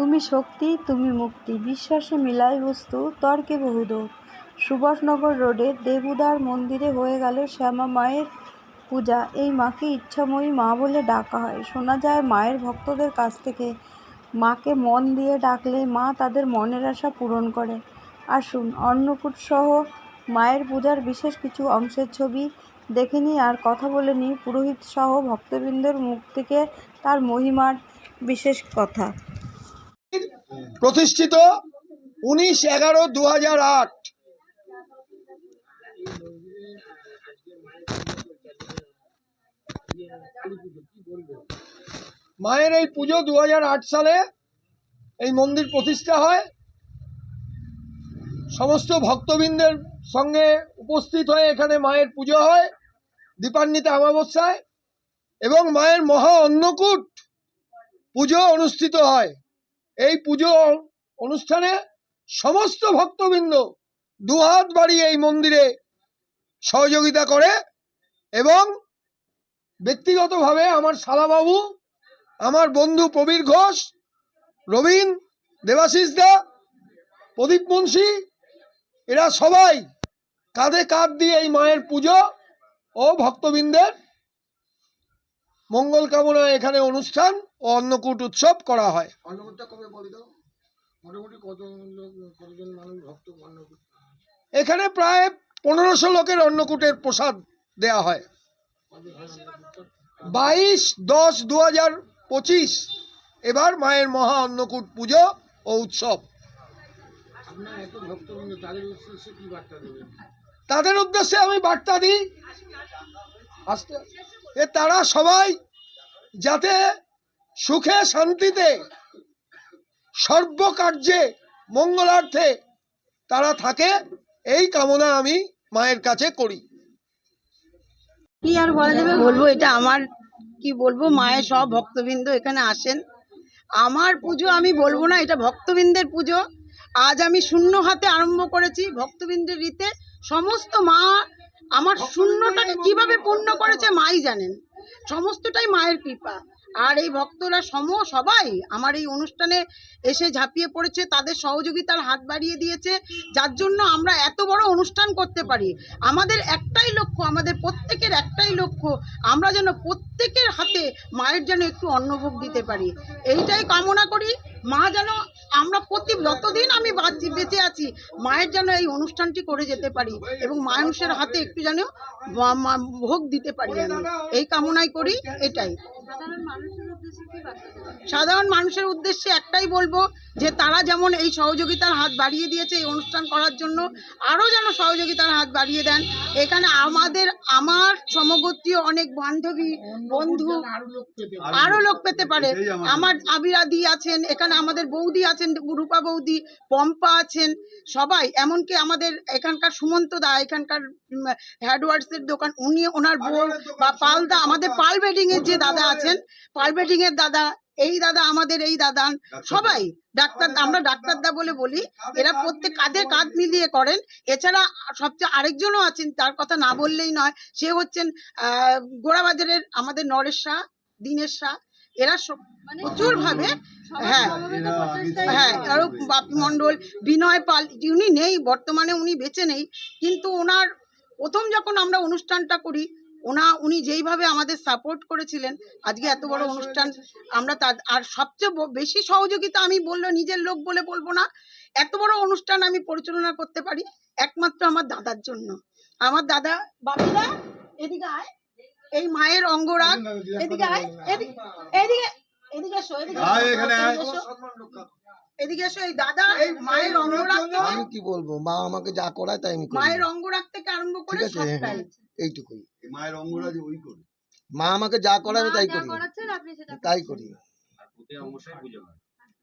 তুমি শক্তি, তুমি মুক্তি, বিশ্বাসে মিলাই বস্তু, তর্কে বহুদূর। সুভাষনগর রোডের দেবুদার মন্দিরে হয়ে গেল শ্যামা মায়ের পূজা। এই মাকে ইচ্ছাময়ী মা বলে ডাকা হয়। শোনা যায় মায়ের ভক্তদের কাছ থেকে। মাকে মন দিয়ে ডাকলে মা তাদের মনের আশা পূরণ করে। আসুন, অন্নকূট সহ মায়ের পূজার বিশেষ কিছু অংশের ছবি দেখে নিই আর কথা বলে নিই। পুরোহিত সহ ভক্তবৃন্দের মুখ থেকে তার মহিমার বিশেষ কথা। প্রতিষ্ঠিত উনিশ এগারো দু আট। মায়ের এই পুজো দু সালে এই মন্দির প্রতিষ্ঠা হয়। সমস্ত ভক্তবৃন্দের সঙ্গে উপস্থিত হয়ে এখানে মায়ের পুজো হয়, দীপান্বিতা অমাবস্যায় এবং মায়ের মহা অন্নকূট পুজো অনুষ্ঠিত হয়। এই পুজো অনুষ্ঠানে সমস্ত ভক্তবৃন্দ দুহাত বাড়িয়ে এই মন্দিরে সহযোগিতা করে এবং ব্যক্তিগতভাবে আমার শালাবাবু, আমার বন্ধু প্রবীর ঘোষ, রবীন দেবাশিস দা, প্রদীপ মুন্সি, এরা সবাই কাঁধে কাঁধ দিয়ে এই মায়ের পুজো ও ভক্তবৃন্দের মঙ্গল কামনায় এখানে অনুষ্ঠান ও অন্নকূট উৎসব করা হয়। এখানে প্রায় পনেরোশো লোকের অন্নকূটের প্রসাদ দেয়া হয়। বাইশ দশ দু হাজার পঁচিশ এবার মায়ের মহা অন্নকূট পুজো ও উৎসব। তাদের উদ্দেশ্যে আমি বার্তা দিই। আস্তে। এ তারা সবাই যাতে সুখে শান্তিতে সর্বকার্যে মঙ্গলার্থে তারা থাকে, এই কামনা আমি মায়ের কাছে করি। কি আর বলা যাবে? বলব এটা আমার, কি বলব, মায়ের সব ভক্তবৃন্দ এখানে আসেন। আমার পুজো আমি বলব না, এটা ভক্তবৃন্দের পুজো। আজ আমি শূন্য হাতে আরম্ভ করেছি ভক্তবৃন্দের রীতে। সমস্ত মা আমার শূন্যটাকে কীভাবে পূর্ণ করেছে মাই জানেন। সমস্তটাই মায়ের কৃপা। আর এই ভক্তরা সম সবাই আমার এই অনুষ্ঠানে এসে ঝাঁপিয়ে পড়েছে তাদের সহযোগিতার হাত বাড়িয়ে দিয়েছে। যার জন্য আমরা এত বড় অনুষ্ঠান করতে পারি। আমাদের একটাই লক্ষ্য আমাদের প্রত্যেকের একটাই লক্ষ্য আমরা যেন প্রত্যেকের হাতে মায়ের যেন একটু অন্নভোগ দিতে পারি। এইটাই কামনা করি। মা যেন, আমরা প্রতি, যতদিন আমি বাঁচি- আছি, মায়ের যেন এই অনুষ্ঠানটি করে যেতে পারি এবং মানুষের হাতে একটু যেন ভোগ দিতে পারি আমি। এই কামনাই করি, এটাই। সাধারণ মানুষের উদ্দেশ্যে একটাই বলব যে তারা যেমন এই সহযোগিতার হাত বাড়িয়ে দিয়েছে এই অনুষ্ঠান করার জন্য, আরও যেন সহযোগিতার হাত বাড়িয়ে দেন। এখানে আমাদের, আমার সমগোত্রীয় অনেক বান্ধবী, বন্ধু, আরও লোক পেতে পারে। আমার আবিরাদি আছেন, এখানে আমাদের বৌদি আছেন, রূপা বৌদি, পম্পা আছেন, সবাই। এমনকি আমাদের এখানকার সুমন্ত দা, এখানকার হ্যাডওয়ার্ডসের দোকান, উনি ওনার বউ বা পালদা, আমাদের পাল বেডিং এর যে দাদা আছেন, পাল বেডিং এর দাদা এই দাদা আমাদের এই দাদা সবাই ডাক্তার আমরা ডাক্তারদা বলে বলি এরা প্রত্যেক কাঁধে কাঁধ মিলিয়ে করেন। এছাড়া সবচেয়ে আরেকজনও আছেন তার কথা না বললেই নয় সে হচ্ছেন আহ, গোড়াবাজারের আমাদের নরেশ শাহ দীনেশ শাহ। এরা সব- প্রচুর ভাবে হ্যাঁ হ্যাঁ আরও বাপি মণ্ডল বিনয় পাল উনি নেই বর্তমানে উনি বেঁচে নেই কিন্তু ওনার প্রথম যখন আমরা অনুষ্ঠানটা করি ওনা উনি যেইভাবে আমাদের সাপোর্ট করেছিলেন আজকে এত বড় অনুষ্ঠান আমরা তার আর সবচেয়ে বেশি সহযোগিতা আমি বলল নিজের লোক বলে বলব না এত বড় অনুষ্ঠান আমি পরিচালনা করতে পারি একমাত্র আমার দাদার জন্য। আমার দাদা বাপিদা এদিকে আয় এই মায়ের অঙ্গরাগ এদিকে আয় এদিকে এদিকে এদিকে এসো এদিকে এদিকে এসো। এদিকে এসো এই দাদা মায়ের অঙ্গরাগ আমি কি বলব? মা আমাকে যা করায় তাই আমি মায়ের অঙ্গরাগ থেকে আরম্ভ করে সবটাই। এইটুকুই। মায়ের অঙ্গরাজ ওই করে মা আমাকে যা করায় আমি তাই করি। করাচ্ছেন আপনি সেটা তাই করি।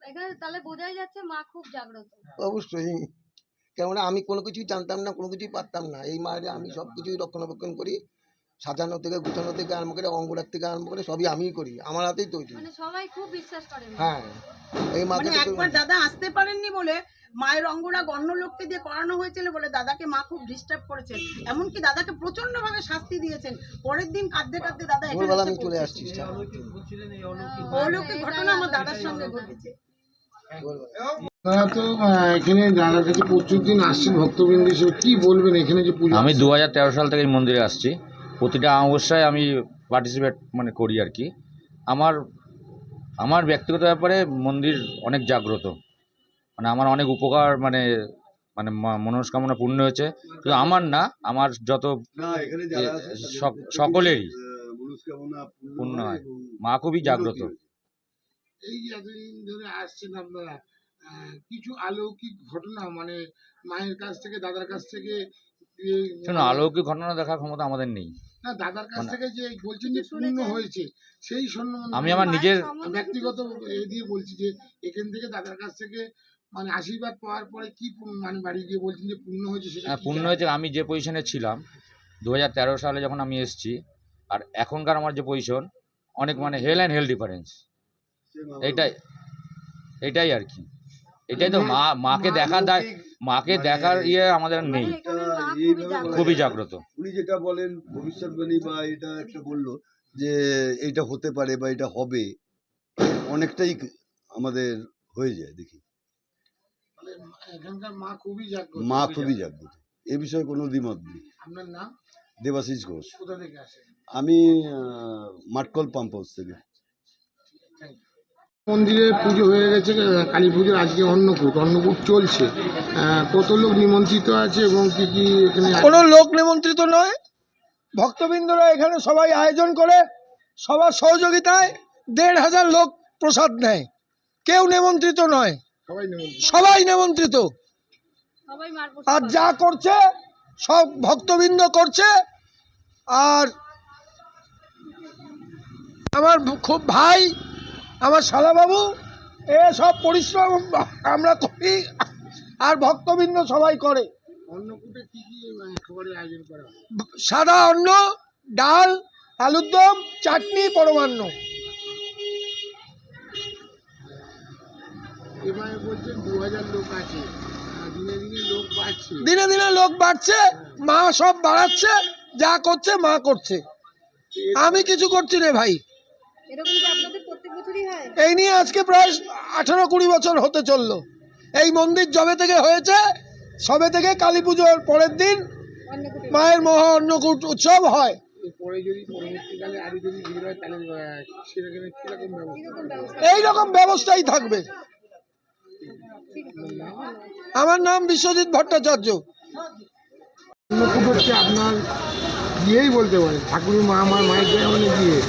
এখানে তাহলে বোঝাই যাচ্ছে মা খুব জাগ্রত। অবশ্যই। কেননা আমি কোনো কিছুই জানতাম না কোনো কিছুই পারতাম না। এই মায়ের আমি সব কিছুই রক্ষণাবেক্ষণ করি। সাজানো থেকে গুছানো থেকে আরম্ভ করে অঙ্গরাগ থেকে আরম্ভ করে সবই আমিই করি। আমার হাতেই তৈরি। মানে সবাই খুব বিশ্বাস করে হ্যাঁ। এই মানে মাকে একবার দাদা আসতে পারেননি বলে মায়ের অঙ্গরা অন্য লোককে দিয়ে করানো হয়েছিল বলে দাদাকে মা খুব ডিস্টার্ব করেছেন। এমনকি দাদাকে প্রচণ্ড ভাবে শাস্তি দিয়েছেন। পরের দিন কাঁদতে কাঁদতে দাদা এখানে চলে আসছি অলৌকিক ঘটনা আমার দাদার সঙ্গে ঘটেছে। আপনারা তো আহ, এখানে প্রচুর দিন আসছেন ভক্তবৃন্দ হিসেবে। বলবেন এখানে যে আমি দু হাজার তেরো সাল থেকে এই মন্দিরে আসছি। প্রতিটা অমাবস্যায় আমি পার্টিসিপেট মানে করি আর কি। আমার আমার ব্যক্তিগত ব্যাপারে মন্দির অনেক জাগ্রত। মানে আমার অনেক উপকার মানে মানে মনস্কামনা পূর্ণ হয়েছে। শুধু আমার না আমার যত সকলেরই পূর্ণ হয়। মা খুবই জাগ্রত। এই যে এতদিন ধরে আসছেন আপনারা কিছু অলৌকিক ঘটনা মানে মায়ের কাছ থেকে দাদার কাছ থেকে শুনুন অলৌকিক ঘটনা দেখার ক্ষমতা আমাদের নেই। না দাদার কাছ মানে- থেকে যে বলছেন যে পূর্ণ হয়েছে সেই সম্বন্ধে আমি আমার নিজের ব্যক্তিগত এ দিয়ে বলছি যে এখান থেকে দাদার কাছ থেকে মানে আশীর্বাদ পাওয়ার পরে কি মানে বাড়ি গিয়ে বলছেন যে পূর্ণ হয়েছে সেটা হ্যাঁ, পূর্ণ হয়েছে। আমি যে পজিশনে ছিলাম দু হাজার তেরো সালে যখন আমি এসেছি আর এখনকার আমার যে পজিশন অনেক মানে হেল অ্যান্ড হেল ডিফারেন্স এটাই এটাই আর কি। এটাই তো মা মাকে দেখা দেয় মাকে মানে- দেখার ইয়ে আমাদের আর নেই। মানে খুবই জাগ্রত। উনি যেটা বলেন ভবিষ্যৎবাণী বা এটা একটা বলল যে এটা হতে পারে বা এটা হবে অনেকটাই আমাদের হয়ে যায় দেখি। মানে এখানকার মা খুবই জাগ্রত মা খুবই জাগ্রত। এ বিষয়ে কোনো দ্বিমত নেই। আপনার নাম? দেবাশিস ঘোষ। কোথা থেকে আসে আমি মাটকল পাম্প হাউস থেকে। মন্দিরে পুজো হয়ে গেছে কালী পুজোর আজকে অন্নকূট। অন্নকূট চলছে। কত লোক নিমন্ত্রিত আছে এবং কি কি এখানে কোনো লোক নিমন্ত্রিত নয়। ভক্তবৃন্দরা এখানে সবাই আয়োজন করে সবার সহযোগিতায় দেড় হাজার লোক প্রসাদ নেয়। কেউ নিমন্ত্রিত নয়। সবাই নিমন্ত্রিত। সবাই নিমন্ত্রিত। সবাই মার প্রসাদ আর। যা করছে সব ভক্তবৃন্দ করছে আর আমার খুব ভাই আমার শালাবাবু এ সব পরিশ্রম আমরা করি আর ভক্তবৃন্দ সবাই করে। অন্নকূটে কি কি আহ, খাবারের আয়োজন করা হয়? সাদা অন্ন ডাল আলুর দম চাটনি পরমান্ন। এবারে বলছেন দু হাজার লোক আছে। দিনে দিনে লোক বাড়ছে। দিনে দিনে লোক বাড়ছে মা সব বাড়াচ্ছে যা করছে মা করছে। আমি কিছু করছি রে ভাই। এরকম কি আপনাদের প্রত্যেক বছরই হয়? এই নিয়ে আজকে প্রায় আঠারো কুড়ি বছর হতে চলল। এই মন্দির যবে থেকে হয়েছে সবে থেকে কালী পুজোর পরের দিন মায়ের মহা অন্নকূট উৎসব হয়। হয় এই রকম ব্যবস্থাই থাকবে। আমার নাম বিশ্বজিৎ ভট্টাচার্য। অন্নকূট হচ্ছে আপনার বিয়েই বলতে পারেন। ঠাকুরের মা আমার মায়ের জায়গা মানে বিয়ে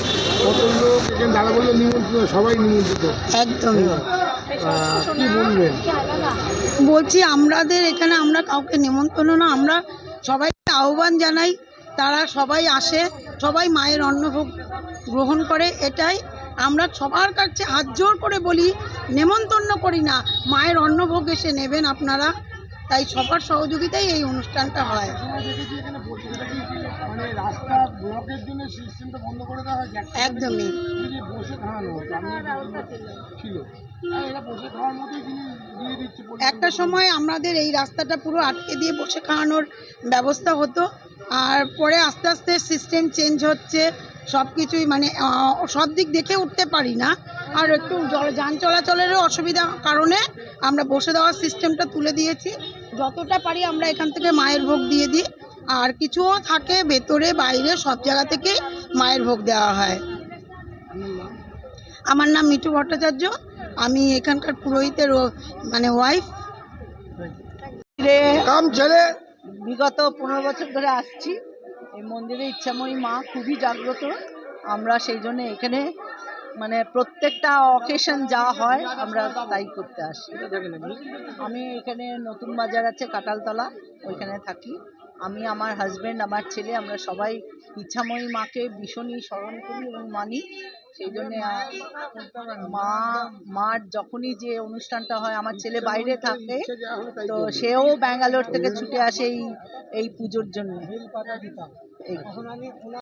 কত লোক এখানে দাদা বলল নিমন্ত্রিত সবাই নিমন্ত্রিত। একদমই। কি বলবেন? বলছি আমাদের এখানে আমরা কাউকে নেমন্তন্ন না আমরা সবাইকে আহ্বান জানাই তারা সবাই আসে সবাই মায়ের অন্নভোগ গ্রহণ করে এটাই আমরা সবার কাছে হাত জোর করে বলি, নেমন্তন্ন করি না। মায়ের অন্নভোগ এসে নেবেন আপনারা। তাই সবার সহযোগিতায় এই অনুষ্ঠানটা হয়। একদমই। একটা সময় আমাদের এই রাস্তাটা পুরো আটকে দিয়ে বসে খাওয়ানোর ব্যবস্থা হতো। আর পরে আস্তে আস্তে সিস্টেম চেঞ্জ হচ্ছে। সব কিছুই মানে সব দিক দেখে উঠতে পারি না। আর একটু যান চলাচলেরও অসুবিধা কারণে আমরা বসে দেওয়ার সিস্টেমটা তুলে দিয়েছি। যতটা পারি আমরা এখান থেকে মায়ের ভোগ দিয়ে দিই। আর কিছুও থাকে ভেতরে বাইরে সব জায়গা থেকে মায়ের ভোগ দেওয়া হয়। আমার নাম মিঠু ভট্টাচার্য। আমি এখানকার পুরোহিতের মানে ওয়াইফ কাম বিগত পনেরো বছর ধরে আসছি। এই মন্দিরে ইচ্ছাময়ী মা খুবই জাগ্রত। আমরা সেই জন্য এখানে মানে প্রত্যেকটা অকেশন যা হয় আমরা তাই করতে আসি। আমি এখানে নতুন বাজার আছে কাটালতলা ওইখানে থাকি। আমি, আমার হাজব্যান্ড আমার ছেলে, আমরা সবাই ইচ্ছাময়ী মাকে ভীষণই স্মরণ করি এবং মানি। সেই জন্য মা মার যখনই যে অনুষ্ঠানটা হয়, আমার ছেলে বাইরে থাকে, তো সেও ব্যাঙ্গালোর থেকে ছুটে আসে এই এই পুজোর জন্য।